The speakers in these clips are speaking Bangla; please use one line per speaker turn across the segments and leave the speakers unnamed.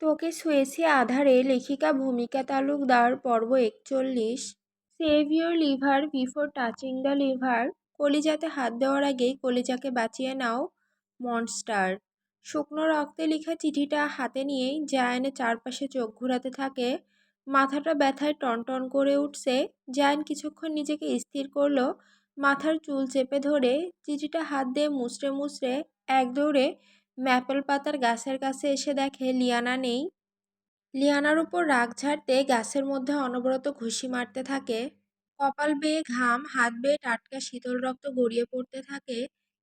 তোকে শুয়েছি আধারে লেখিকা ভূমিকা তালুকদার পর্ব একচল্লিশ, save your liver before touching the liver, কলিজাতে হাত দেওয়ার আগেই কলিজাকে বাঁচিয়ে নাও, মনস্টার। শুকনো রক্তে লেখা চিঠিটা হাতে নিয়েই জায়ানের চারপাশে চোখ ঘোরাতে থাকে। মাথাটা ব্যথায় টনটন করে উঠছে। জায়ান কিছুক্ষণ নিজেকে স্থির করল। মাথার চুল চেপে ধরে, চিঠিটা হাত দিয়ে মুচড়ে মুচড়ে এক দৌড়ে ম্যাপেল পাতার গাছের কাছে এসে দেখে, লিয়ানা নেই? লিয়ানার উপর রাগ ঝাড়তে গাছের মধ্যে অনবরত ঘুষি মারতে থাকে, কপাল বেয়ে ঘাম, হাত বেয়ে টাটকা শীতল রক্ত গড়িয়ে পড়তে থাকে,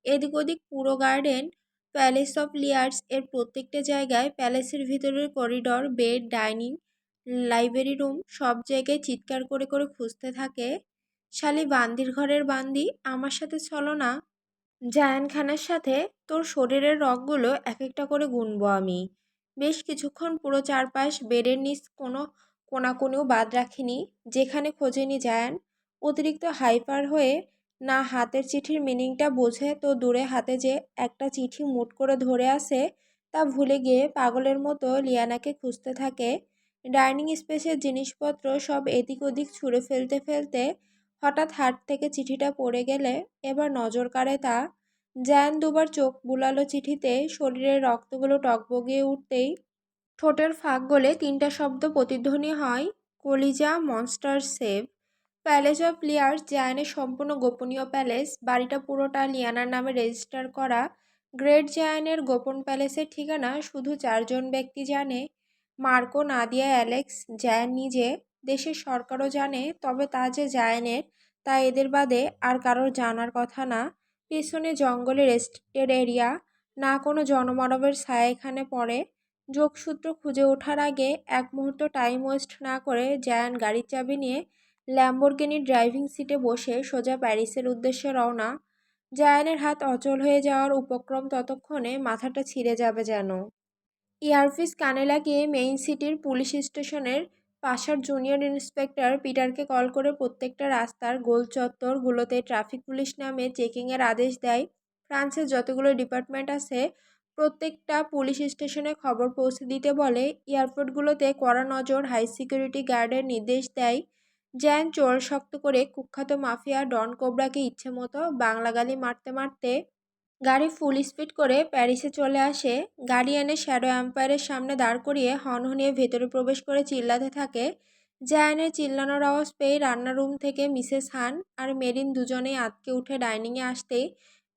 এদিক ওদিক পুরো গার্ডেন, প্যালেস অফ লিয়ার্স এর প্রত্যেকটা জায়গায় প্যালেসের ভিতরের corridor, bed, dining, library room সব জায়গায় চিৎকার করে করে খুঁজতে থাকে, শালি বান্দির ঘরের বান্দি, আমার সাথে চলো না। জায়ান খানের সাথে তোর শরীরের রগগুলো এক একটা করে গুনবো আমি। বেশ কিছুক্ষণ পুরো চারপাশ বেডের নিচ কোনো কোনাকুনিও বাদ রাখিনি, যেখানে খোঁজেনি জায়ান। অতিরিক্ত হাইপার হয়ে না হাতের চিঠির মিনিংটা বোঝে তো দূরে হাতে যে একটা চিঠি মুট করে ধরে আসে তা ভুলে গিয়ে পাগলের মতো লিয়ানাকে খুঁজতে থাকে। ডাইনিং স্পেসের জিনিসপত্র সব এদিক ওদিক ছুঁড়ে ফেলতে ফেলতে হঠাৎ হাট থেকে চিঠিটা পড়ে গেলে এবার নজর কাড়ে তা। জ্যান দুবার চোখ বুলালো চিঠিতে, শরীরের রক্তগুলো টকবগিয়ে উঠতেই ঠোঁটের ফাঁক গলে তিনটা শব্দ প্রতিধ্বনি হয়, কলিজা monster save. Palace of liars জায়ানের সম্পূর্ণ গোপনীয় প্যালেস, বাড়িটা পুরোটা লিয়ানার নামে রেজিস্টার করা। গ্রেট জায়ানের গোপন প্যালেসের ঠিকানা শুধু চারজন ব্যক্তি জানে, মার্কো, নাদিয়া, অ্যালেক্স, জায়ান নিজে। দেশের সরকারও জানে, তবে তা যে জায়ানের তা এদের বাদে আর কারোর জানার কথা না। পেছনে জঙ্গলে রেস্টেড এরিয়া, না কোনো জনমানবের ছায়া এখানে পড়ে। যোগসূত্র খুঁজে ওঠার আগে এক মুহূর্ত টাইম ওয়েস্ট না করে জায়ান গাড়ির চাবি নিয়ে ল্যাম্বরগিনির ড্রাইভিং সিটে বসে সোজা প্যারিসের উদ্দেশ্যে রওনা। জায়ানের হাত অচল হয়ে যাওয়ার উপক্রম ততক্ষণে মাথাটা ছিঁড়ে যাবে যেন। ইয়ারফিস কানে লাগিয়ে মেইন সিটির পুলিশ স্টেশনের পাশার জুনিয়র ইন্সপেক্টর পিটারকে কল করে প্রত্যেকটা রাস্তার গোল চত্বরগুলোতে ট্রাফিক পুলিশ নামে চেকিংয়ের আদেশ দেয়। ফ্রান্সের যতগুলো ডিপার্টমেন্ট আছে, প্রত্যেকটা পুলিশ স্টেশনে খবর পৌঁছে দিতে বলে। এয়ারপোর্টগুলোতে কড়া নজর হাই সিকিউরিটি গার্ডের নির্দেশ দেয়। জ্যান চোর শক্ত করে কুখ্যাত মাফিয়া ডন কোবরাকে ইচ্ছে মতো বাংলা গালি মারতে মারতে গাড়ি ফুল স্পিড করে প্যারিসে চলে আসে। গাড়ি এনে শ্যাডো এম্পায়ারের সামনে দাঁড় করিয়ে হনহনিয়ে ভেতরে প্রবেশ করে চিল্লাতে থাকে। জায়ানের চিল্লানোর আওয়াজ পেয়ে রান্নার রুম থেকে মিসেস হান আর মেরিন দুজনেই আতকে উঠে ডাইনিংয়ে আসতেই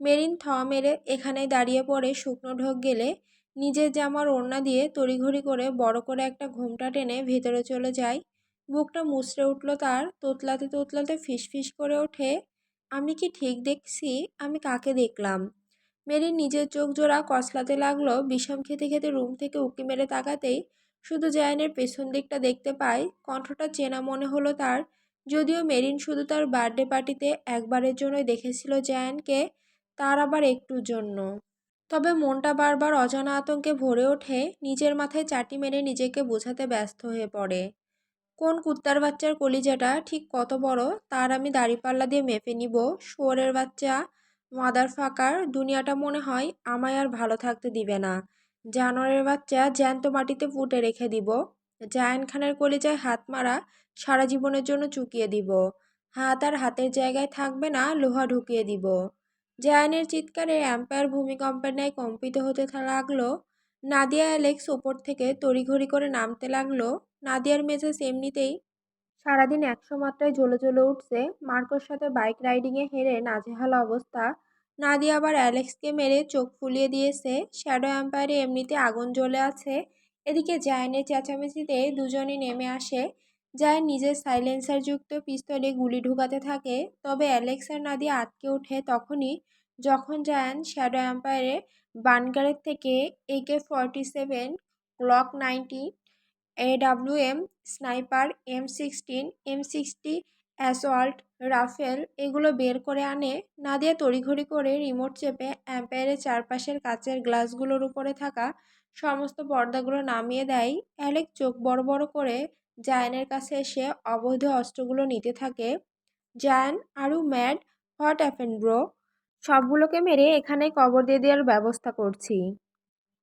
মেরিন থ মেরে এখানেই দাঁড়িয়ে পড়ে শুকনো ঢোক গেলে। নিজের জামার ওড়না দিয়ে তড়িঘড়ি করে বড় করে একটা ঘুমটা টেনে ভেতরে চলে যায়। বুকটা মুচড়ে উঠল তার, তোতলাতে তোতলাতে ফিসফিস করে ওঠে। আমি কি ঠিক দেখছি? আমি কাকে দেখলাম? মেরিন নিজের চোখ জোড়া কসলাতে লাগল, বিষম খেতে খেতে রুম থেকে উঁকি মেরে তাকাতেই শুধু জায়ানের পেছন দিকটা দেখতে পায়, কণ্ঠটা চেনা মনে হলো তার। যদিও মেরিন শুধু তার বার্থডে পার্টিতে একবারের জন্যই দেখেছিল জায়ানকে, তার আবার একটুর জন্য। তবে মনটা বারবার অজানা আতঙ্কে ভরে ওঠে, নিজের মাথায় চাটি মেরে নিজেকে বোঝাতে ব্যস্ত হয়ে পড়ে। কোন কুত্তার বাচ্চার কলিজাটা ঠিক কত বড়, তার আমি দাড়িপাল্লা দিয়ে মেপে নিব, শুয়োরের বাচ্চা মাদার ফাঁকার দুনিয়াটা মনে হয় আমায় আর ভালো থাকতে দিবে না। জানোয়ারের বাচ্চা জ্যান্ত মাটিতে ফুটে রেখে দিব। জায়ান খানের কলিজায় হাত মারা সারা জীবনের জন্য চুকিয়ে দিব। হাত আর হাতের জায়গায় থাকবে না, লোহা ঢুকিয়ে দিব। জায়ানের চিৎকারে অ্যাম্পায়ার ভূমিকম্পের ন্যায় কম্পিত হতে লাগল। নাদিয়া অ্যালেক্স ওপর থেকে তড়িঘড়ি করে নামতে লাগল। নাদিয়ার মেজাজ এমনিতেই সারাদিন একশো মাত্রায় জ্বলে জ্বলে উঠছে। মার্কোর সাথে বাইক রাইডিংয়ে হেরে নাজেহাল অবস্থা। নাদিয়া আবার অ্যালেক্সকে মেরে চোখ ফুলিয়ে দিয়েছে। শ্যাডো অ্যাম্পায়ারে এমনিতে আগুন জ্বলে আছে। এদিকে জায়ানের চেঁচামেচিতে দুজনই নেমে আসে। জায়ান নিজের সাইলেন্সারযুক্ত পিস্তলে গুলি ঢুকাতে থাকে। তবে অ্যালেক্স আর নাদিয়া আটকে ওঠে তখনই যখন জায়ান শ্যাডো অ্যাম্পায়ারে বানগারের থেকে AK forty seven, Glock ninety AWM sniper M sixteen M sixty assault rifle এগুলো বের করে আনে নাদিয়া তড়িঘড়ি করে রিমোট চেপে অ্যাম্পায়ারের চারপাশের কাচের গ্লাসগুলোর উপরে থাকা সমস্ত পর্দাগুলো নামিয়ে দেয়। অ্যালেক চোখ বড় বড় করে জায়ানের কাছে এসে অবৈধ অস্ত্রগুলো নিতে থাকে। জায়ান আরও ম্যাড হোয়াট অ্যাপেন ব্রো সবগুলোকে মেরে এখানে কবর দিয়ে দেওয়ার ব্যবস্থা করছি।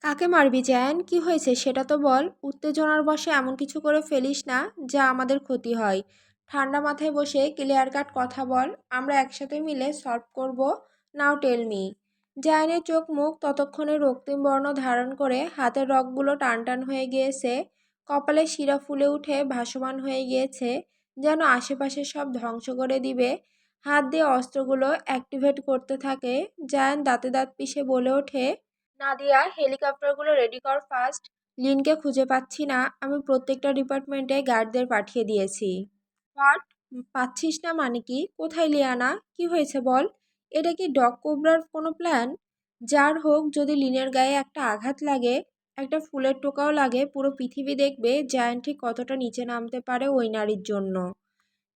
কাকে মারবি জ্যান? কি হয়েছে? সেটা তো বল। উত্তেজনার বশে এমন কিছু করে ফেলিস না যা আমাদের ক্ষতি হয়। ঠান্ডা মাথায় বসে ক্লিয়ার কাট কথা বল। আমরা একসাথে মিলে সলভ করব। নাও টেল মি। জায়ানের চোখ মুখ ততক্ষণে রক্তিম বর্ণ ধারণ করে হাতের রগগুলো টান টান হয়ে গিয়েছে। কপালে শিরা ফুলে উঠে ভাসমান হয়ে গিয়েছে যেন আশেপাশে সব ধ্বংস করে দিবে। হাত দিয়ে অস্ত্রগুলো অ্যাক্টিভেট করতে থাকে। জায়ান দাঁতে দাঁত পিষে বলে ওঠে নাদিয়া, হেলিকপ্টারগুলো রেডি কর ফার্স্ট লিনকে খুঁজে পাচ্ছি না। আমি প্রত্যেকটা ডিপার্টমেন্টে গার্ডদের পাঠিয়ে দিয়েছি। হোয়াট পাচ্ছিস না মানে কি? কোথায় লিয়ানা? কি হয়েছে বল? এটা কি ডগ কোবরার কোনো প্ল্যান যার হোক, যদি লিনের গায়ে একটা আঘাত লাগে, একটা ফুলের টোকাও লাগে, পুরো পৃথিবী দেখবে জায়ান্ট ঠিক কতটা নিচে নামতে পারে ওই নারীর জন্য।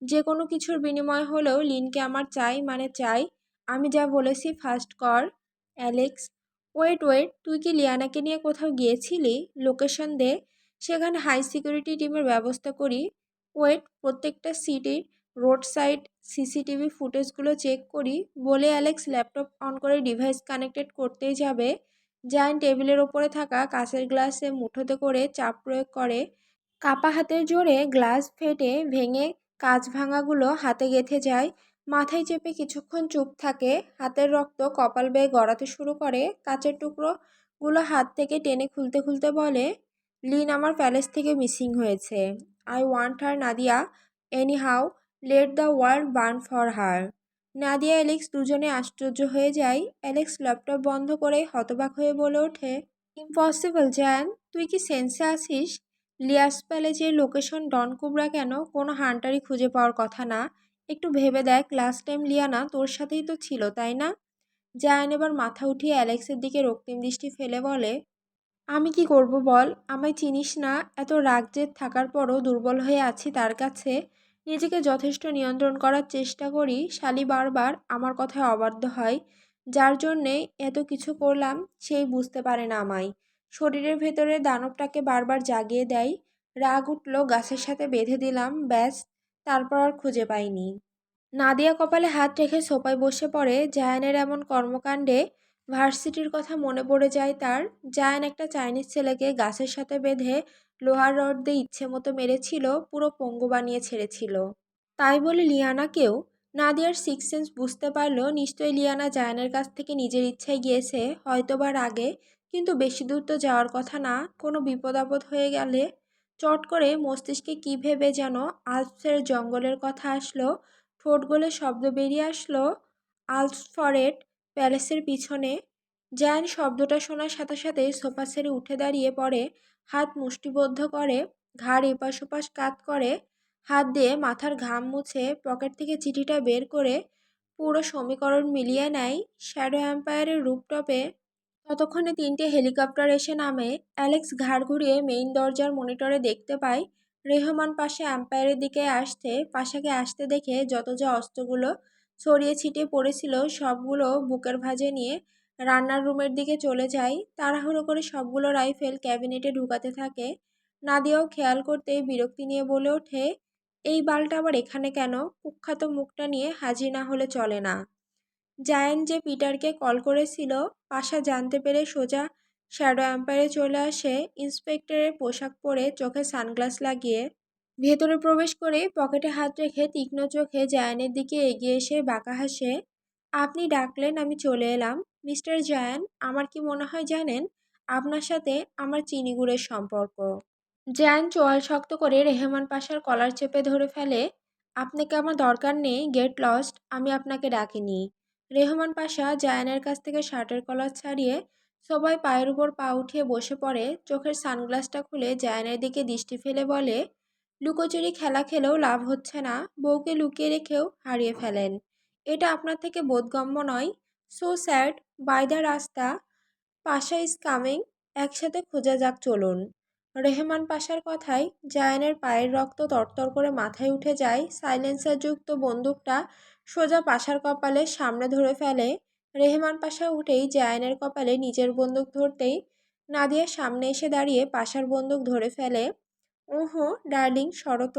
যে কোনো কিছুর বিনিময় হলেও লিনকে আমার চাই মানে চাই। আমি যা বলেছি ফার্স্ট কর, অ্যালেক্স। ওয়েট ওয়েট, তুই কি লিয়ানাকে নিয়ে কোথাও গিয়েছিলি? লোকেশন দে। সেখানে হাই সিকিউরিটি টিমের ব্যবস্থা করি। ওয়েট, প্রত্যেকটা সিটির রোড সাইড সিসিটিভি ফুটেজগুলো চেক করি। বলে অ্যালেক্স ল্যাপটপ অন করে ডিভাইস কানেক্টেড করতেই যাবে। জায়ান টেবিলের ওপরে থাকা কাঁচের গ্লাসে মুঠোতে করে চাপ প্রয়োগ করে। কাপা হাতের জোরে গ্লাস ফেটে ভেঙে কাঁচ ভাঙাগুলো হাতে গেঁথে যায়। মাথায় চেপে কিছুক্ষণ চুপ থাকে, হাতের রক্ত কপাল বেয়ে গড়াতে শুরু করে, কাচের টুকরোগুলো হাত থেকে টেনে খুলতে খুলতে বলে, লিন, আমার প্যালেস থেকে মিসিং হয়েছে। I want her Nadia. Anyhow let the world burn for her Nadia Alex দুজনে আশ্চর্য হয়ে যায়। অ্যালেক্স ল্যাপটপ বন্ধ করে হতবাক হয়ে বলে ওঠে ইম্পসিবল জ্যান তুই কি সেন্সে আসিস লিয়াস প্যালেজের লোকেশন ডন কুবরা কেন? কোনো হান্টারই খুঁজে পাওয়ার কথা না। একটু ভেবে দেখ লাস্ট টাইম লিয়ানা তোর সাথেই তো ছিল, তাই না? জায়ান এবার মাথা উঠিয়ে অ্যালেক্সের দিকে রক্তিম দৃষ্টি ফেলে বলে, আমি কি করব বল? আমায় চিনিস না? এত রাগ জেদ থাকার পরও দুর্বল হয়ে আছি তার কাছে। নিজেকে যথেষ্ট নিয়ন্ত্রণ করার চেষ্টা করি। শালি বারবার আমার কথায় অবাধ্য হয়। যার জন্যে এত কিছু করলাম, সেই বুঝতে পারে না আমায়। শরীরের ভেতরে দানবটাকে বারবার জাগিয়ে দেয়। রাগ উঠল গাছের সাথে বেঁধে দিলাম, ব্যাস। তারপর আর খুঁজে পাইনি। নাদিয়া কপালে হাত রেখে সোপায় বসে পড়ে জায়ানের এমন কর্মকাণ্ডে ভার্সিটির কথা মনে পড়ে যায় তার। জায়ান একটা চাইনিজ ছেলেকে গাছের সাথে বেঁধে লোহার রড দিয়ে ইচ্ছে মতো মেরেছিল, পুরো পঙ্গু বানিয়ে ছেড়েছিল। তাই বলে লিয়ানাকেও নাদিয়ার সিক্স সেন্স বুঝতে পারল নিশ্চয়ই লিয়ানা জায়ানের কাছ থেকে নিজের ইচ্ছায় গিয়েছে, হয়তোবার আগে। কিন্তু বেশি দূর তো যাওয়ার কথা না, কোনো বিপদ আপদ হয়ে গেলে চট করে মস্তিষ্কে কী ভেবে যেন আলপসের জঙ্গলের কথা আসলো, ঠোঁট গলে শব্দ বেরিয়ে আসলো আলসফরেট প্যালেসের পিছনে। জ্যান শব্দটা শোনার সাথে সাথে সোফা ছেড়ে উঠে দাঁড়িয়ে পড়ে, হাত মুষ্টিবদ্ধ করে, ঘাড় এপাশ ওপাশ কাত করে, হাত দিয়ে মাথার ঘাম মুছে পকেট থেকে চিঠিটা বের করে পুরো সমীকরণ মিলিয়ে নেয়, শ্যাডো এম্পায়ারের রুপটপে ততক্ষণে তিনটে হেলিকপ্টার এসে নামে। অ্যালেক্স ঘাড় ঘুরিয়ে মেইন দরজার মনিটরে দেখতে পায় রেহমান পাশে আম্পায়ারের দিকে আসতে, পাশাকে আসতে দেখে যত যা অস্ত্রগুলো ছড়িয়ে ছিটিয়ে পড়েছিল, সবগুলো বুকের ভাঁজে নিয়ে রান্নার রুমের দিকে চলে যায় তাড়াহুড়ো করে সবগুলো রাইফেল ক্যাবিনেটে ঢুকাতে থাকে। নাদিয়াও খেয়াল করতে বিরক্তি নিয়ে বলে ওঠে, এই বালটা আবার এখানে কেন? কুখ্যাত মুখটা নিয়ে হাজির না হলে চলে না। জায়ান যে পিটারকে কল করেছিল, পাশা জানতে পেরে সোজা শ্যাডো অ্যাম্পায়ারে চলে আসে। ইন্সপেক্টরের পোশাক পরে চোখে সানগ্লাস লাগিয়ে ভেতরে প্রবেশ করে পকেটে হাত রেখে তীক্ষ্ণ চোখে জায়ানের দিকে এগিয়ে এসে বাঁকা হাসে, আপনি ডাকলেন, আমি চলে এলাম। মিস্টার জায়ান আমার কি মনে হয় জানেন? আপনার সাথে আমার চিনিগুড়ের সম্পর্ক। জায়ান চোয়াল শক্ত করে রেহমান পাশার কলার চেপে ধরে ফেলে, আপনাকে আমার দরকার নেই, গেট লস্ট, আমি আপনাকে ডাকিনি। রেহমান পাশা জায়ানের কাছ থেকে শার্টের কলার ছাড়িয়ে সবাই পায়ের উপর পা উঠিয়ে বসে পড়ে, চোখের সানগ্লাসটা খুলে জায়ানের দিকে দৃষ্টি ফেলে বলে, লুকোচুরি খেলা খেলেও লাভ হচ্ছে না, বউকে লুকিয়ে রেখেও হারিয়ে ফেলেন। এটা আপনার থেকে বোধগম্য নয়। সো স্যাড, বাই দ্য রাস্তা, পাশা ইজ কামিং, একসাথে খোঁজা যাক চলুন। রেহমান পাশার কথায় জায়ানের পায়ের রক্ত তরতর করে মাথায় উঠে যায়। সাইলেন্সারযুক্ত বন্দুকটা সোজা পাশার কপালে সামনে ধরে ফেলে। রেহমান পাশা উঠেই জায়ানের কপালে নিজের বন্দুক ধরতেই নাদিয়ার সামনে এসে দাঁড়িয়ে পাশার বন্দুক ধরে ফেলে। ওহো, ডার্লিং, শরত।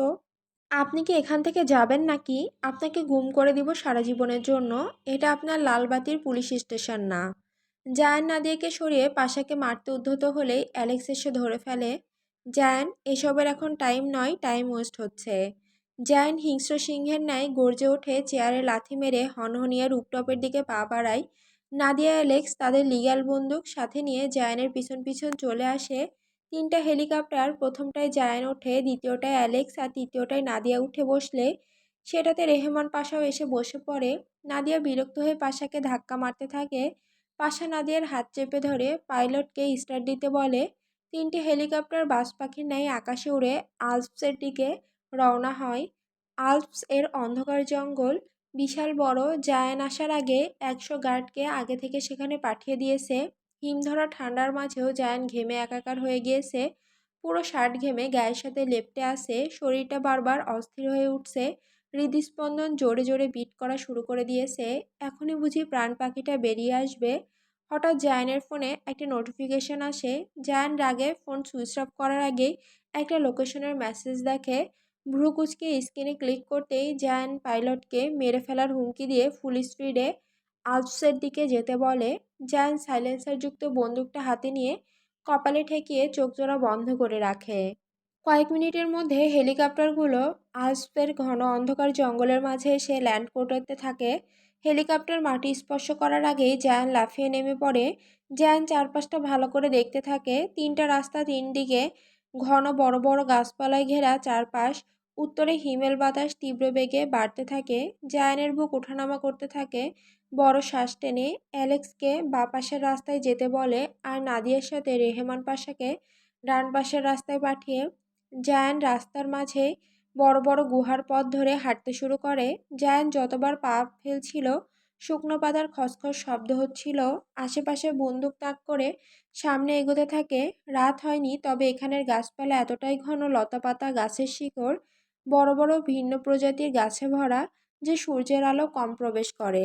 আপনি কি এখান থেকে যাবেন নাকি? আপনাকে গুম করে দিব সারা জীবনের জন্য। এটা আপনার লালবাতির পুলিশ স্টেশন না। জায়ান নাদিয়াকে সরিয়ে পাশাকে মারতে উদ্ধত হলেই অ্যালেক্স এসে ধরে ফেলে। জায়ান, এসবের এখন টাইম নয়, টাইম ওয়েস্ট হচ্ছে। জায়ান হিংস্র সিংহের ন্যায় গর্জে ওঠে, চেয়ারে লাথি মেরে হনহনিয়া রুপটপের দিকে পা বাড়ায়। নাদিয়া অ্যালেক্স তাদের লিগ্যাল বন্দুক সাথে নিয়ে জায়ানের পিছন পিছন চলে আসে। তিনটা হেলিকপ্টার, প্রথমটায় জায়ান ওঠে, দ্বিতীয়টায় অ্যালেক্স আর তৃতীয়টায় নাদিয়া উঠে বসলে। সেটাতে রেহমান পাশাও এসে বসে পড়ে। নাদিয়া বিরক্ত হয়ে পাশাকে ধাক্কা মারতে থাকে। পাশা নাদিয়ার হাত চেপে ধরে, পাইলটকে স্টার্ট দিতে বলে। তিনটি হেলিকপ্টার বাস পাখির ন্যায় আকাশে উড়ে আলপসের দিকে রওনা হয়। আলপস এর অন্ধকার জঙ্গল বিশাল বড়, জায়ান আসার আগে একশো গার্ডকে আগে থেকে সেখানে পাঠিয়ে দিয়েছে। হিমধরা ঠান্ডার মাঝেও জায়ান ঘেমে একাকার হয়ে গিয়েছে। পুরো শার্ট ঘেমে গায়ের সাথে লেপটে আসে শরীরটা বারবার অস্থির হয়ে উঠছে। হৃদস্পন্দন জোরে জোরে বিট করা শুরু করে দিয়েছে। এখনই বুঝি প্রাণ পাখিটা বেরিয়ে আসবে। হঠাৎ জায়ানের ফোনে একটা নোটিফিকেশন আসে। জায়ান রাগে ফোন সুইচ অফ করার আগেই একটা লোকেশনের মেসেজ দেখে ভ্রু কুচকে স্ক্রিনে ক্লিক করতেই জ্যান পাইলটকে মেরে ফেলার হুমকি দিয়ে ফুল স্পিডে আলপসের দিকে যেতে বলে। জায়ান সাইলেন্সারযুক্ত বন্দুকটা হাতে নিয়ে কপালে ঠেকিয়ে চোখজোড়া বন্ধ করে রাখে। কয়েক মিনিটের মধ্যে হেলিকপ্টারগুলো আলপসের ঘন অন্ধকার জঙ্গলের মাঝে এসে ল্যান্ড করতে থাকে। হেলিকপ্টার মাটি স্পর্শ করার আগেই জ্যান লাফিয়ে নেমে পড়ে। জায়ান চারপাশটা ভালো করে দেখতে থাকে। তিনটা রাস্তা তিন দিকে ঘন বড় বড় গাছপালায় ঘেরা চারপাশ, উত্তরে হিমেল বাতাস তীব্র বেগে বাড়তে থাকে, জায়ানের বুক ওঠানামা করতে থাকে, বড় শ্বাস টেনে অ্যালেক্সকে বা পাশের রাস্তায় যেতে বলে আর নাদিয়ার সাথে রেহমান পাশাকে ডান পাশের রাস্তায় পাঠিয়ে জায়ান রাস্তার মাঝে বড় বড় গুহার পথ ধরে হাঁটতে শুরু করে। জায়ান যতবার পা ফেলছিল শুকনো পাতার খসখস শব্দ হচ্ছিল। আশেপাশে বন্দুক তাক করে সামনে এগোতে থাকে। রাত হয়নি, তবে এখানের গাছপালা এতটাই ঘন, লতাপাতা, গাছের শিকড়, বড় বড় ভিন্ন প্রজাতির গাছে ভরা, যে সূর্যের আলো কম প্রবেশ করে।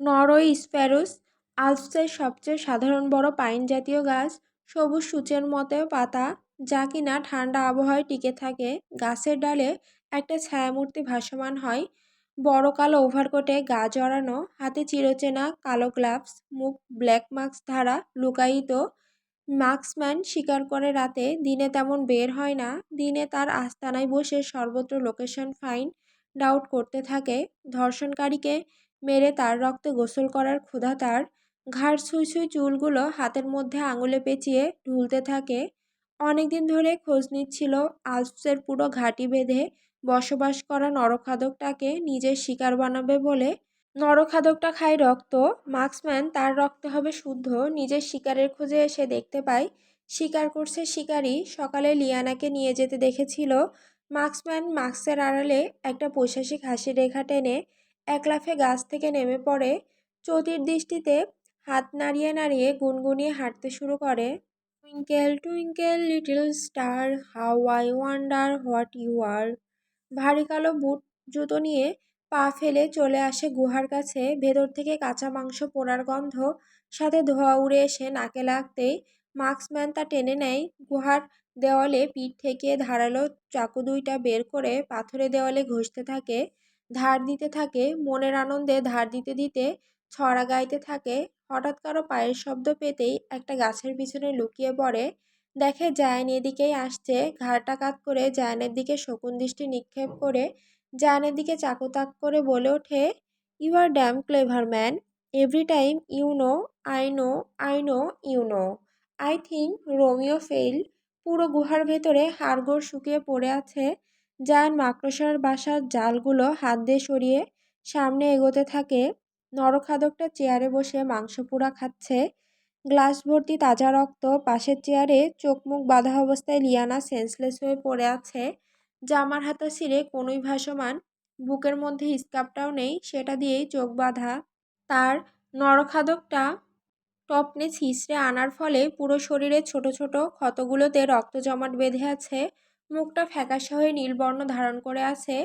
নরই স্প্যারোস আলপসের সবচেয়ে সাধারণ বড় পাইন জাতীয় গাছ, সবুজ সূচের মতো পাতা, যা কিনা ঠান্ডা আবহাওয়ায় টিকে থাকে। গাছের ডালে একটা ছায়ামূর্তি ভাসমান হয় বড় কালো ওভারকোটে গা জড়ানো, হাতে চিরচেনা কালো গ্লাভস, মুখ ব্ল্যাক মাস্ক ধারা লুকায়িত মার্কসম্যান স্বীকার করে রাতে, দিনে তেমন বের হয় না। দিনে তার আস্তানায় বসে সর্বত্র লোকেশন ফাইন ডাউট করতে থাকে। ধর্ষণকারীকে মেরে তার রক্তে গোসল করার ক্ষুধা তার। ঘাড় ছুঁই ছুঁই চুলগুলো হাতের মধ্যে আঙুলে পেঁচিয়ে ঢুলতে থাকে। অনেকদিন ধরে খোঁজ নিচ্ছিল আলপসের পুরো ঘাঁটি বেঁধে বসবাস করা নরখাদকটাকে নিজের শিকার বানাবে বলে নরখাদকটা খায় রক্ত। মার্কসম্যান তার রক্তে হবে শুদ্ধ। নিজের শিকারের খোঁজে এসে দেখতে পায়, শিকার করছে শিকারী সকালে লিয়ানাকে নিয়ে যেতে দেখেছিল। মার্কসম্যান মাস্কের আড়ালে একটা পৈশাসিক হাসি রেখা টেনে এক লাফে গাছ থেকে নেমে পড়ে। চতির দৃষ্টিতে হাত নাড়িয়ে নাড়িয়ে গুনগুনিয়ে হাঁটতে শুরু করে। Twinkle twinkle, little star, how I wonder what you are ভারী কালো বুট জুতো নিয়ে পা ফেলে চলে আসে গুহার কাছে। ভেতর থেকে কাঁচা মাংস পোড়ার গন্ধ, সাথে ধোয়া উড়ে এসে নাকে লাগতেই মার্কসম্যান তা টেনে নেয় গুহার দেওয়ালে পিঠ থেকে ধারালো চাকু দুইটা বের করে পাথরে দেওয়ালে ঘষতে থাকে, ধার দিতে থাকে, মনের আনন্দে ধার দিতে দিতে ছড়া গাইতে থাকে। হঠাৎ কারও পায়ের শব্দ পেতেই একটা গাছের পিছনে লুকিয়ে পড়ে দেখে জায়ান এদিকেই আসছে। ঘাড়টা কাত করে জায়ানের দিকে শকুন দৃষ্টি নিক্ষেপ করে জায়ানের দিকে চাকু তাক করে বলে ওঠে you are damn clever man every time you know I know I know you know I think Romeo fail পুরো গুহার ভেতরে হাড়গোড় শুকিয়ে পড়ে আছে। জায়ান মাকড়সার বাসার জালগুলো হাত দিয়ে সরিয়ে সামনে এগোতে থাকে। নরখাদকটা চেয়ারে বসে মাংস পোড়া খাচ্ছে। গ্লাস ভর্তি তাজা রক্ত, পাশের চেয়ারে চোখ মুখ বাঁধা অবস্থায় লিয়ানা সেন্সলেস হয়ে পড়ে আছে। জামার হাতা ছিঁড়ে কোনোই ভাসমান, বুকের মধ্যে স্কাপটাও নেই, সেটা দিয়েই চোখ বাঁধা। তার নরখাদকটা টপনে ছিঁচড়ে আনার ফলে পুরো শরীরে ছোট ছোট ক্ষতগুলোতে রক্ত জমাট বেঁধে আছে। মুখটা ফ্যাকাশে হয়ে নীলবর্ণ ধারণ করে আছে।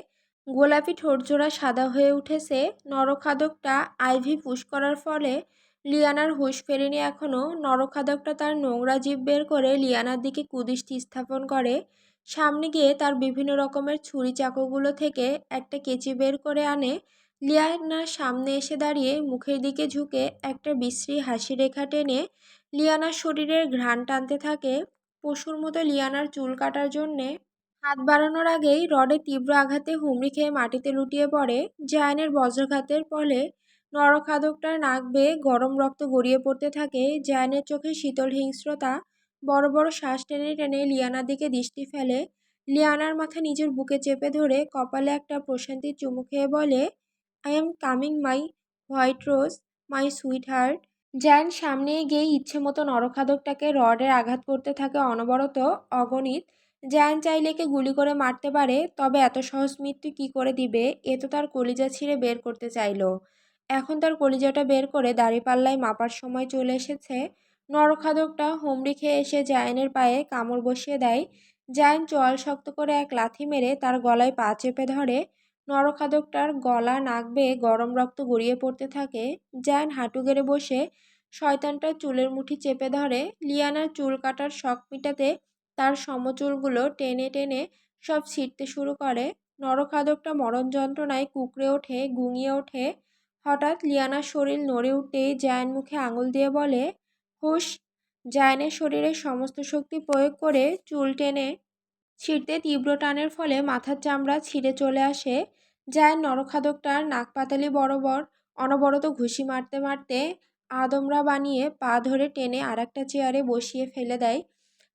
গোলাপি ঠোঁটজোড়া সাদা হয়ে উঠেছে। নরখাদকটা আইভি পুশ করার ফলে লিয়ানার হুঁশ ফেরেনি এখনও। নরখাদকটা তার নোংরা জীব বের করে লিয়ানার দিকে কুদৃষ্টি স্থাপন করে। সামনে গিয়ে তার বিভিন্ন রকমের ছুরি চাকুগুলো থেকে একটা কেচি বের করে আনে। লিয়ানার সামনে এসে দাঁড়িয়ে মুখের দিকে ঝুঁকে একটা বিশ্রী হাসি রেখা টেনে লিয়ানার শরীরের ঘ্রাণ টানতে থাকে। পশুর মতো লিয়ানার চুল কাটার জন্যে হাত বাড়ানোর আগেই রডের তীব্র আঘাতে হুমড়ি খেয়ে মাটিতে লুটিয়ে পড়ে। জায়ানের বজ্রঘাতের ফলে নরখাদকটার নাক বেয়ে গরম রক্ত গড়িয়ে পড়তে থাকে জায়ানের চোখে শীতল হিংস্রতা। বড় বড় শ্বাস টেনে টেনে লিয়ানার দিকে দৃষ্টি ফেলে। লিয়ানার মাথা নিজের বুকে চেপে ধরে কপালে একটা প্রশান্তির চুমু খেয়ে বলে I am coming my white rose my sweetheart Zayan সামনে এগিয়ে ইচ্ছে মতো নরখাদকটাকে রডের আঘাত করতে থাকে অনবরত। অগণিত। জ্যান চাইলে কে গুলি করে মারতে পারে, তবে এত সহজ মৃত্যু কী করে দিবে? এ তো তার কলিজা ছিঁড়ে বের করতে চাইলো। এখন তার কলিজাটা বের করে দাড়িপাল্লায় মাপার সময় চলে এসেছে। নরখাদকটা হুমড়ি খেয়ে এসে জায়নের পায়ে কামড় বসিয়ে দেয়। জায়ন চোয়াল শক্ত করে এক লাথি মেরে তার গলায় পা চেপে ধরে। নরখাদকটার গলা নাক বেয়ে গরম রক্ত গড়িয়ে পড়তে থাকে। জায়ন হাঁটু গেড়ে বসে শয়তানটার চুলের মুঠি চেপে ধরে। লিয়ানার চুল কাটার শখ মিটাতে তার সমচুলগুলো টেনে টেনে সব ছিঁড়তে শুরু করে। নরখাদকটা মরণ যন্ত্রণায় কুকড়ে ওঠে, গুঙিয়ে ওঠে। হঠাৎ লিয়ানার শরীর নড়ে উঠে জায়ান মুখে আঙুল দিয়ে বলে, হুশ। জায়ানের শরীরে সমস্ত শক্তি প্রয়োগ করে চুল টেনে ছিঁড়তে তীব্র টানের ফলে মাথার চামড়া ছিঁড়ে চলে আসে। জায়ান নরখাদকটার নাক পাতালি বরাবর অনবরত ঘুষি মারতে মারতে আদমরা বানিয়ে পা ধরে টেনে আর একটা চেয়ারে বসিয়ে ফেলে দেয়।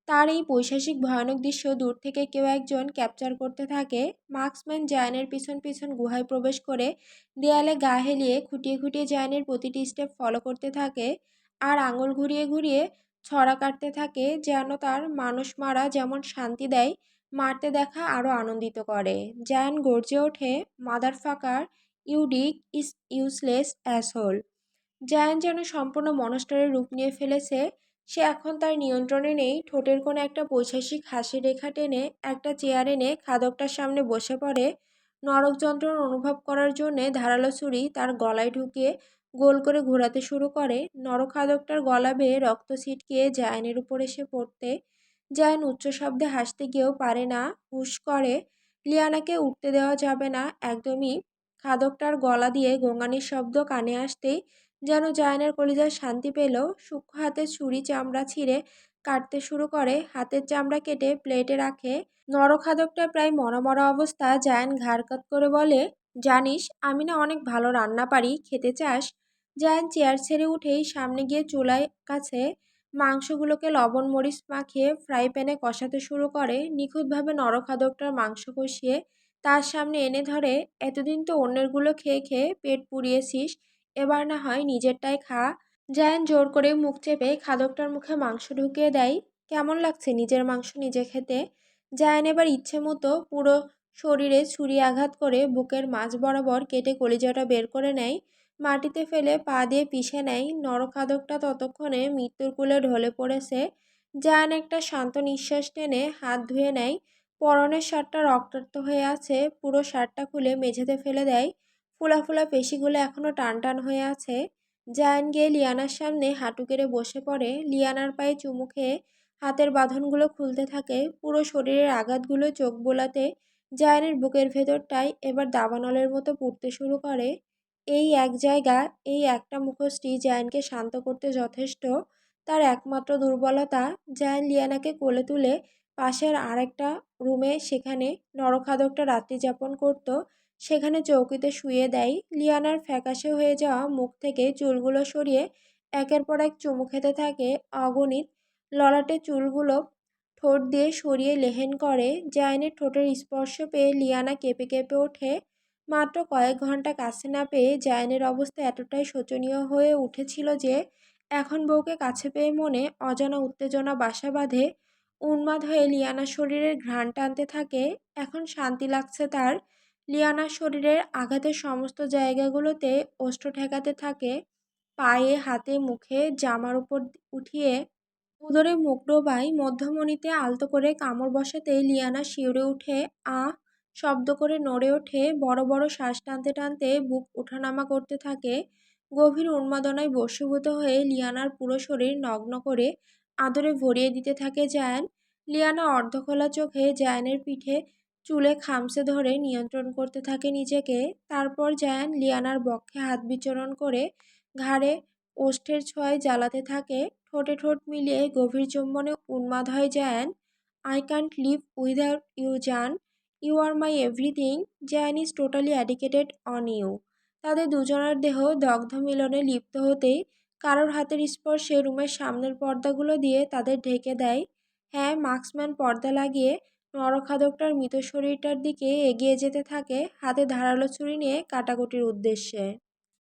তার এই পৈশাসিক ভয়ানক দৃশ্য দূর থেকে কেউ একজন ক্যাপচার করতে থাকে। মার্কসম্যান জায়ানের পিছন পিছন গুহায় প্রবেশ করে দেয়ালে গা হেলিয়ে খুঁটিয়ে খুঁটিয়ে জায়ানের প্রতিটি স্টেপ ফলো করতে থাকে আর আঙুল ঘুরিয়ে ঘুরিয়ে ছড়া কাটতে থাকে যেন তার মানুষ মারা যেমন শান্তি দেয়, মারতে দেখা আরও আনন্দিত করে। জায়ান গর্জে ওঠে mother fucker you dick is useless asshole Zayan যেন সম্পূর্ণ মনস্টারের রূপ নিয়ে ফেলেছে সে এখন তার নিয়ন্ত্রণে নেই। ঠোঁটের কোনো একটা পৈশাসিক হাসি রেখা টেনে একটা চেয়ার এনে খাদকটার সামনে বসে পড়ে। নরক যন্ত্রণা অনুভব করার জন্যে ধারালো ছুরি তার গলায় ঢুকিয়ে গোল করে ঘোরাতে শুরু করে। নরখাদকটার গলা বেয়ে রক্ত ছিটকিয়ে জায়ানের উপর এসে পড়তে। জায়ান উচ্চ শব্দে হাসতে গিয়েও পারে না, হুশ করে, লিয়ানাকে উঠতে দেওয়া যাবে না। একদমই খাদকটার গলা দিয়ে গঙ্গানির শব্দ কানে আসতেই যেন জায়ানের কলিজার শান্তি পেল, সূক্ষ্ম হাতে ছুরি চামড়া ছিঁড়ে কাটতে শুরু করে। হাতের চামড়া কেটে প্লেটে রাখে। নরখাদকটা প্রায় মরা মরা অবস্থা। জায়ান ঘাড়কাত করে বলে, জানিস, আমি না অনেক ভালো রান্না পারি, খেতে চাস? জায়ান চেয়ার ছেড়ে উঠেই সামনে গিয়ে চুলায় কাছে মাংসগুলোকে লবণ মরিচ মাখিয়ে ফ্রাই প্যানে কষাতে শুরু করে। নিখুঁতভাবে নরখাদকটার মাংস কষিয়ে তার সামনে এনে ধরে, এতদিন তো অন্যেরগুলো খেয়ে খেয়ে পেট পুড়িয়েছিস। এবার না হয় নিজেরটাই খা। জায়ান জোর করে মুখ চেপে খাদকটার মুখে মাংস ঢুকিয়ে দেয়। কেমন লাগছে নিজের মাংস নিজে খেতে? জায়ান এবার ইচ্ছে মতো পুরো শরীরে ছুরি আঘাত করে বুকের মাঝ বরাবর কেটে কলিজাটা বের করে নেয়। মাটিতে ফেলে পা দিয়ে পিষে নেয়। নরখাদকটা ততক্ষণে মৃত্যুর কুলে ঢলে পড়েছে। জায়ান একটা শান্ত নিঃশ্বাস টেনে হাত ধুয়ে নেয়। পরনের শার্টটা রক্তাক্ত হয়ে আছে। পুরো শার্টটা খুলে মেঝেতে ফেলে দেয়। ফোলা ফোলা পেশিগুলো এখনও টান টান হয়ে আছে। জায়ান গিয়ে লিয়ানার সামনে হাঁটু কেড়ে বসে পড়ে। লিয়ানার পায়ে চুমু খেয়ে হাতের বাঁধনগুলো খুলতে থাকে। পুরো শরীরের আঘাতগুলো চোখ বোলাতে জায়ানের বুকের ভেতরটাই এবার দাবানলের মতো পুড়তে শুরু করে। এই এক জায়গা, এই একটা মুখোশটি জায়ানকে শান্ত করতে যথেষ্ট। তার একমাত্র দুর্বলতা, জায়ান লিয়ানাকে কোলে তুলে পাশের আরেকটা রুমে সেখানে নরখাদকটা রাত্রি যাপন করত। সেখানে চৌকিতে শুয়ে দেয়। লিয়ানার ফ্যাকাশে হয়ে যাওয়া মুখ থেকে চুলগুলো সরিয়ে একের পর এক চুমু খেতে থাকে অগণিত। ললাটে চুলগুলো ঠোঁট দিয়ে সরিয়ে লেহেন করে। জায়নের ঠোঁটের স্পর্শ পেয়ে লিয়ানা কেঁপে কেঁপে ওঠে। মাত্র কয়েক ঘণ্টা কাছে না পেয়ে জায়নের অবস্থা এতটাই শোচনীয় হয়ে উঠেছিল যে, এখন বউকে কাছে পেয়ে মনে অজানা উত্তেজনা বাসা বাঁধে। উন্মাদ হয়ে লিয়ানার শরীরের ঘ্রাণ টানতে থাকে। এখন শান্তি লাগছে তার লিয়ানার শরীরের আঘাতের সমস্ত জায়গাগুলোতে ওষ্ঠ ঠেকাতে থাকে। পায়ে, হাতে, মুখে জামার উপর উঠিয়ে উদরে মুখ মধ্যমণিতে আলতো করে কামড় বসাতেই লিয়ানা শিউরে উঠে আ শব্দ করে নড়ে ওঠে। বড় বড় শ্বাস টানতে টানতে বুক ওঠানামা করতে থাকে। গভীর উন্মাদনায় বশীভূত হয়ে লিয়ানার পুরো শরীর নগ্ন করে আদরে ভরিয়ে দিতে থাকে জায়ান। লিয়ানা অর্ধখোলা চোখে জায়ানের পিঠে চুলে খামসে ধরে নিয়ন্ত্রণ করতে থাকে নিজেকে। তারপর জায়ান লিয়ানার বক্ষে হাত বিচরণ করে ঘাড়ে ওষ্ঠের ছোঁয়ায় জ্বালাতে থাকে। ঠোঁটে ঠোঁট মিলিয়ে গভীর চুম্বনে উন্মাদ হয় Zayan. I can't live without you জান। You are my everything Zayan is totally addicted on you তাদের দুজনের দেহ দগ্ধ মিলনে লিপ্ত হতেই কারোর হাতের স্পর্শে রুমের সামনের পর্দাগুলো দিয়ে তাদের ঢেকে দেয়। হ্যাঁ মার্কসম্যান পর্দা লাগিয়ে নরখাদকটার মৃত শরীরটার দিকে এগিয়ে যেতে থাকে হাতে ধারালো ছুরি নিয়ে কাটাকুটির উদ্দেশ্যে।